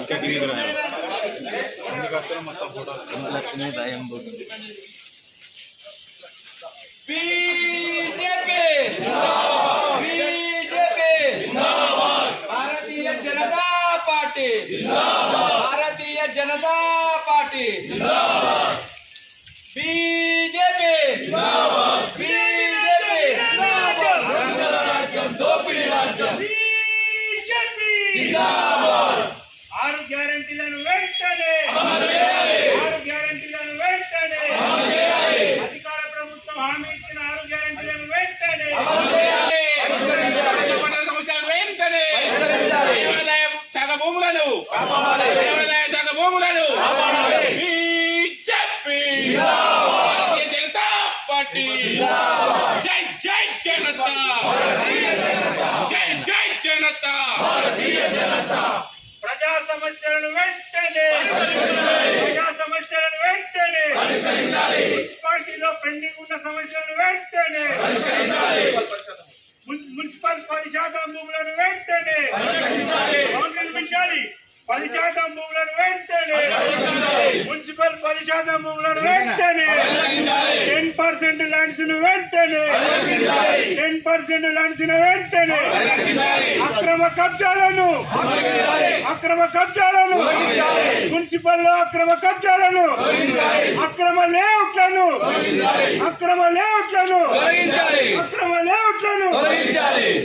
ఇంకా గిరి అందుకు వస్తే మొత్తం ఫోటోలు BJP BJP Bharatiya Janata Party Bharatiya Janata Party BJP BJP రంగుల రాజ్యం దోపిడీ రాజ్యం ఆరు గ్యారంటీలను వెంటనే! ఆరు గ్యారంటీలను వెంటనే! అధికార ప్రభుత్వం హామీ ఇచ్చిన ఆరు గ్యారంటీలను వెంటనే! పట్టణ సమస్యలను వెంటనే శాఖ భూములను దేవాదాయ శాఖ భూములను బీజేపీ భారతీయ జనతా పార్టీ జై జై జనతా జై జై జనతా ప్రజా సమస్యలను వెంటనే ప్రజా సమస్యలను వెంటనే మున్సిపాలిటీలో పెండింగ్ ఉన్న సమస్యలను వెంటనే మున్- మున్సిపల్ పది శాతం భూములను వెంటనే పెంచాలి పది శాతం భూములను వెంటనే మున్సిపల్ పది శాతం భూములను వెంటనే టెన్ పర్సెంట్ ల్యాండ్స్ను వెంటనే. టెన్ పర్సెంట్ ల్యాండ్స్ను వెంటనే. అక్రమ కబ్జాలను. అక్రమ కబ్జాలను. మున్సిపల్ అక్రమ కబ్జాలను. అక్రమ లేఅవుట్లను. అక్రమ లేఅవుట్లను. అక్రమ లేఅవుట్లను.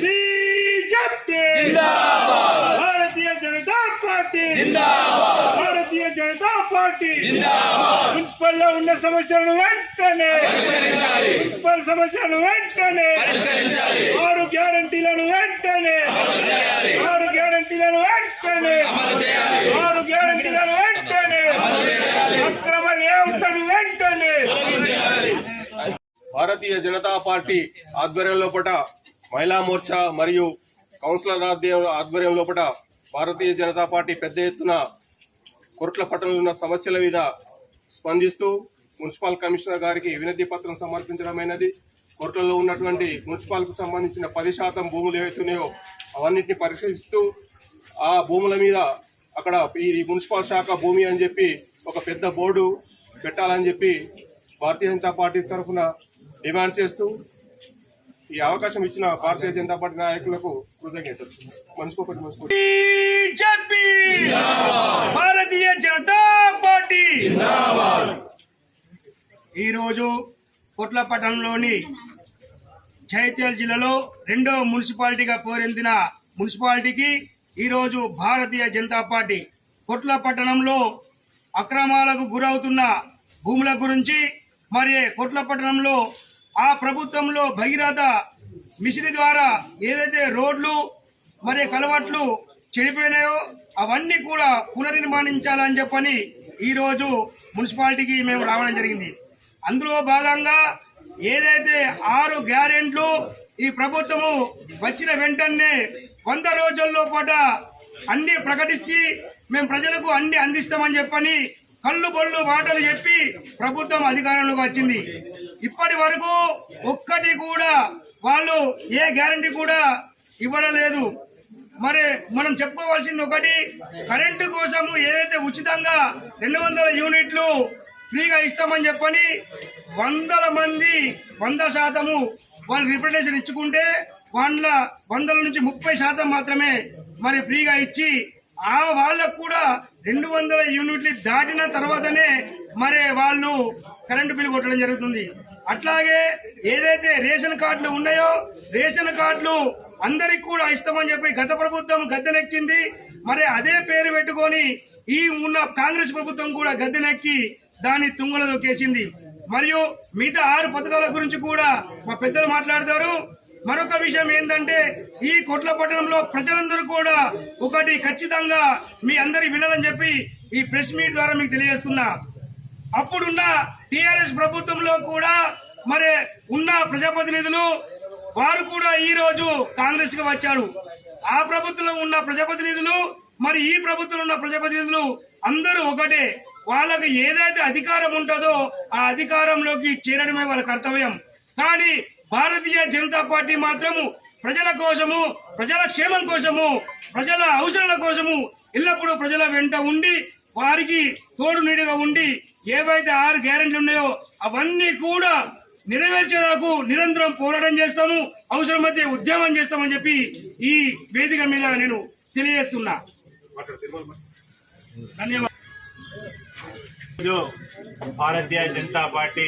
BJP. Bharatiya Janata party. Bharatiya Janata party. మున్సిపల్లో ఉన్న సమస్యలను వెంటనే మున్సిపల్ సమస్యలను వెంటనే ఆరు గ్యారంటీలను వెంటనే ఆరు గ్యారంటీలను వెంటనే ఆరు గ్యారంటీలను వెంటనే అక్రమ లేఅవుట్లను వెంటనే భారతీయ జనతా పార్టీ ఆధ్వర్యం లోపట మహిళా మోర్చా మరియు కౌన్సిలర్ ఆధ్వర్యం లోపట భారతీయ జనతా పార్టీ పెద్ద ఎత్తున కొరట్ల పట్టణంలో ఉన్న సమస్యల మీద స్పందిస్తూ మున్సిపల్ కమిషనర్ గారికి వినతి పత్రం సమర్పించడమైనది. కోర్టులో ఉన్నటువంటి మున్సిపాల్కు సంబంధించిన పది శాతం భూములు ఏవైతున్నాయో అవన్నింటిని పరిశీలిస్తూ ఆ భూముల మీద అక్కడ ఈ మున్సిపల్ శాఖ భూమి అని చెప్పి ఒక పెద్ద బోర్డు పెట్టాలని చెప్పి భారతీయ జనతా పార్టీ తరఫున డిమాండ్ చేస్తూ ఈ అవకాశం ఇచ్చిన భారతీయ జనతా పార్టీ నాయకులకు కృతజ్ఞతలు. మనసుకోపటి మనసుకోపటి బీజేపీ! భారతీయ జనతా పార్టీ! ఈరోజు కొట్లపట్నంలోని జైత్యాల జిల్లాలో రెండో మున్సిపాలిటీగా పోరెందిన మున్సిపాలిటీకి ఈరోజు భారతీయ జనతా పార్టీ కొట్ల పట్టణంలో అక్రమాలకు గురవుతున్న భూముల గురించి మరి కొట్ల పట్టణంలో ఆ ప్రభుత్వంలో భగీరథ మిషన్ ద్వారా ఏదైతే రోడ్లు మరి కలవట్లు చెడిపోయినాయో అవన్నీ కూడా పునర్నిర్మాణించాలని చెప్పని ఈరోజు మున్సిపాలిటీకి మేము రావడం జరిగింది. అందులో భాగంగా ఏదైతే ఆరు గ్యారెంట్లు ఈ ప్రభుత్వము వచ్చిన వెంటనే వంద రోజుల్లో పాట అన్ని ప్రకటించి మేము ప్రజలకు అన్ని అందిస్తామని చెప్పని కళ్ళు బళ్ళు మాటలు చెప్పి ప్రభుత్వం అధికారంలోకి వచ్చింది. ఇప్పటి వరకు ఒక్కటి కూడా వాళ్ళు ఏ గ్యారంటీ కూడా ఇవ్వడం లేదు. మరి మనం చెప్పుకోవాల్సింది ఒకటి కరెంటు కోసము ఏదైతే ఉచితంగా రెండు వందల యూనిట్లు ఫ్రీగా ఇస్తామని చెప్పని వందల మంది వంద శాతము వాళ్ళు రిప్రజెంటేషన్ ఇచ్చుకుంటే వాళ్ళ వందల నుంచి ముప్పై శాతం మాత్రమే మరి ఫ్రీగా ఇచ్చి ఆ వాళ్ళకు కూడా రెండు వందల యూనిట్లు దాటిన తర్వాతనే మరి వాళ్ళు కరెంటు బిల్లు కొట్టడం జరుగుతుంది. అట్లాగే ఏదైతే రేషన్ కార్డులు ఉన్నాయో రేషన్ కార్డులు అందరికి కూడా ఇస్తామని చెప్పి గత ప్రభుత్వం గద్దెనెక్కింది. మరి అదే పేరు పెట్టుకొని ఈ ఉన్న కాంగ్రెస్ ప్రభుత్వం కూడా గద్దెనెక్కి దాన్ని తుంగలో దొక్కేసింది మరియు మిగతా ఆరు పథకాల గురించి కూడా మా పెద్దలు మాట్లాడతారు. మరొక విషయం ఏంటంటే ఈ కొట్ల పట్టణంలో ప్రజలందరూ కూడా ఒకటి ఖచ్చితంగా మీ అందరి వినాలని చెప్పి ఈ ప్రెస్ మీట్ ద్వారా మీకు తెలియజేస్తున్నా. అప్పుడున్న టిఆర్ఎస్ ప్రభుత్వంలో కూడా మరి ఉన్న ప్రజాప్రతినిధులు వారు కూడా ఈ రోజు కాంగ్రెస్కి వచ్చారు. ఆ ప్రభుత్వంలో ఉన్న ప్రజాప్రతినిధులు మరి ఈ ప్రభుత్వంలో ఉన్న ప్రజాప్రతినిధులు అందరూ ఒకటే. వాళ్ళకి ఏదైతే అధికారం ఉంటుందో ఆ అధికారంలోకి చేరడమే వాళ్ళ కర్తవ్యం. కానీ భారతీయ జనతా పార్టీ మాత్రము ప్రజల కోసము ప్రజల క్షేమం కోసము ప్రజల అవసరాల కోసము ఎల్లప్పుడూ ప్రజల వెంట ఉండి వారికి తోడు నీడుగా ఉండి ఏవైతే ఆరు గ్యారెంటీలు ఉన్నాయో అవన్నీ కూడా నెరవేర్చేదాకు నిరంతరం పోరాటం చేస్తాము అవసరమైతే ఉద్యమం చేస్తామని చెప్పి ఈ వేదిక మీద నేను తెలియజేస్తున్నా. ధన్యవాదాలు. భారతీయ జనతా పార్టీ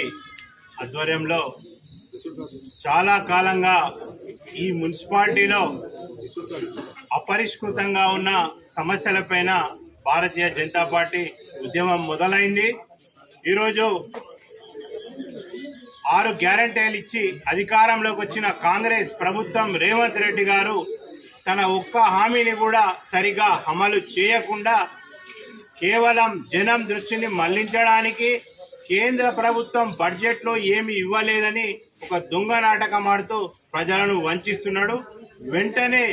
ఆధ్వర్యంలో చాలా కాలంగా ఈ మున్సిపాలిటీలో అపరిష్కృతంగా ఉన్న సమస్యలపైన భారతీయ జనతా పార్టీ ఉద్యమం మొదలైంది. ఈరోజు ఆరు గ్యారంటీలు ఇచ్చి అధికారంలోకి వచ్చిన కాంగ్రెస్ ప్రభుత్వం రేవంత్ రెడ్డి గారు తన ఒక్క హామీని కూడా సరిగా అమలు చేయకుండా కేవలం జనం దృష్టిని మళ్ళించడానికి కేంద్ర ప్రభుత్వం బడ్జెట్లో ఏమి ఇవ్వలేదని ఒక దొంగ నాటకం ఆడుతూ ప్రజలను వంచిస్తున్నాడు. వెంటనే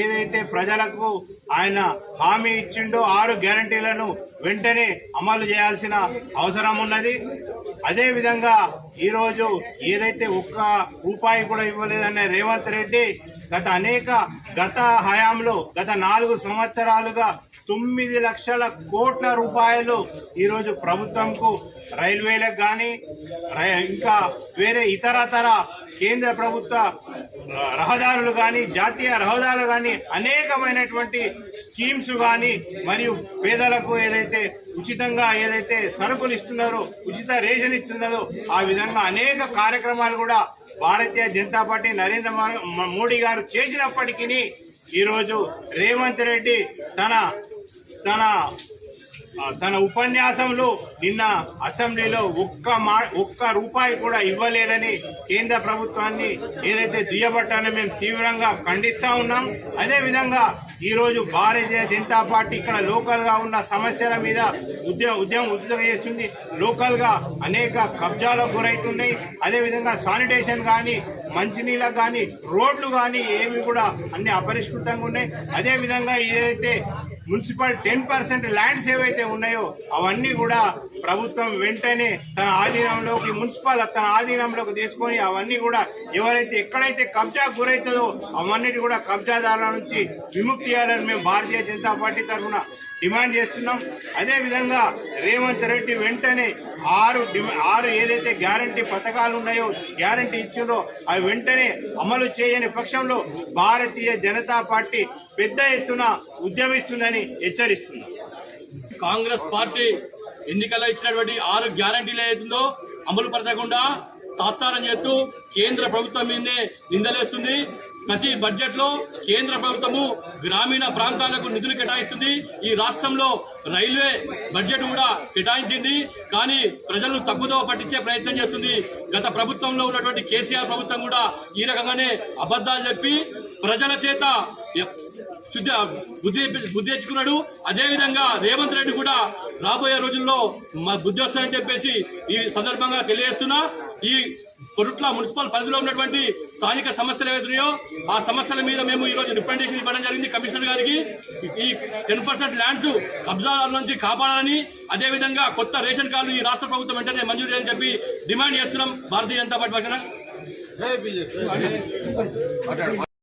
ఏదైతే ప్రజలకు ఆయన హామీ ఇచ్చిండో ఆరు గ్యారంటీలను వెంటనే అమలు చేయాల్సిన అవసరం ఉన్నది. అదేవిధంగా ఈరోజు ఏదైతే ఒక్క రూపాయి కూడా ఇవ్వలేదనే రేవంత్ రెడ్డి గత అనేక గత హయాంలో గత నాలుగు సంవత్సరాలుగా తొమ్మిది లక్షల కోట్ల రూపాయలు ఈరోజు ప్రభుత్వంకు రైల్వేలకు కానీ ఇంకా వేరే ఇతరతర కేంద్ర ప్రభుత్వ రహదారులు కానీ జాతీయ రహదారులు కానీ అనేకమైనటువంటి స్కీమ్స్ కానీ మరియు పేదలకు ఏదైతే ఉచితంగా ఏదైతే సరుకులు ఇస్తున్నారో ఉచిత రేషన్ ఇస్తున్నారో ఆ విధంగా అనేక కార్యక్రమాలు కూడా భారతీయ జనతా పార్టీ నరేంద్ర మో- మోడీ గారు చేసినప్పటికీ ఈరోజు రేవంత్ రెడ్డి తన తన తన ఉపన్యాసంలో నిన్న అసెంబ్లీలో ఒక్క మా ఒక్క రూపాయి కూడా ఇవ్వలేదని కేంద్ర ప్రభుత్వాన్ని ఏదైతే దుయ్యబట్టానో మేము తీవ్రంగా ఖండిస్తూ ఉన్నాం. అదేవిధంగా ఈరోజు భారతీయ జనతా పార్టీ ఇక్కడ లోకల్గా ఉన్న సమస్యల మీద ఉద్యమ ఉద్యమం ఉద్యోగం చేస్తుంది. లోకల్గా అనేక కబ్జాలకు గురవుతున్నాయి అదే విధంగా శానిటేషన్ కానీ మంచినీళ్ళకు కానీ రోడ్లు కానీ ఏమి కూడా అన్ని అపరిష్కృతంగా ఉన్నాయి. అదేవిధంగా ఏదైతే మున్సిపల్ టెన్ పర్సెంట్ ల్యాండ్స్ ఏవైతే ఉన్నాయో అవన్నీ కూడా ప్రభుత్వం వెంటనే తన ఆధీనంలోకి మున్సిపల్ తన ఆధీనంలోకి తీసుకొని అవన్నీ కూడా ఎవరైతే ఎక్కడైతే కబ్జా గురవుతుందో అవన్నిటి కూడా కబ్జాదారుల నుంచి విముక్తి చేయాలని మేము భారతీయ జనతా పార్టీ తరఫున డిమాండ్ చేస్తున్నాం. అదేవిధంగా రేవంత్ రెడ్డి వెంటనే ఆరు ఆరు ఏదైతే గ్యారంటీ పథకాలు ఉన్నాయో గ్యారంటీ ఇచ్చిందో అవి వెంటనే అమలు చేయని పక్షంలో భారతీయ జనతా పార్టీ పెద్ద ఎత్తున ఉద్యమిస్తుందని హెచ్చరిస్తున్నాం. కాంగ్రెస్ పార్టీ ఎన్నికల్లో ఇచ్చినటువంటి ఆరు గ్యారంటీలు ఏదైతుందో అమలు పరచకుండా తాత్సారం చేస్తూ కేంద్ర ప్రభుత్వం మీదనే నిందలేస్తుంది. ప్రతి బడ్జెట్లో కేంద్ర ప్రభుత్వము గ్రామీణ ప్రాంతాలకు నిధులు కేటాయిస్తుంది. ఈ రాష్ట్రంలో రైల్వే బడ్జెట్ కూడా కేటాయించింది. కానీ ప్రజలను తప్పుదోవ పట్టించే ప్రయత్నం చేస్తుంది. గత ప్రభుత్వంలో ఉన్నటువంటి కేసీఆర్ ప్రభుత్వం కూడా ఈ రకంగానే అబద్ధాలు చెప్పి ప్రజల చేత శుద్ధి బుద్ధి బుద్ధి తెచ్చుకున్నాడు. అదేవిధంగా రేవంత్ రెడ్డి కూడా రాబోయే రోజుల్లో బుద్ధి వస్తాయని చెప్పేసి ఈ సందర్భంగా తెలియజేస్తున్నా. ఈ కొరుట్ల మున్సిపల్ పరిధిలో ఉన్నటువంటి స్థానిక సమస్యలు ఏవైతున్నాయో ఆ సమస్యల మీద మేము ఈ రోజు రిప్రజెంటేషన్ ఇవ్వడం జరిగింది కమిషనర్ గారికి. ఈ టెన్ పర్సెంట్ ల్యాండ్స్ కబ్జాదారుల నుంచి కాపాడాలని అదే విధంగా కొత్త రేషన్ కార్డు ఈ రాష్ట్ర ప్రభుత్వం వెంటనే మంజూరు చేయని చెప్పి డిమాండ్ చేస్తున్నాం. భారతీయ జనతా పార్టీ పక్షాన.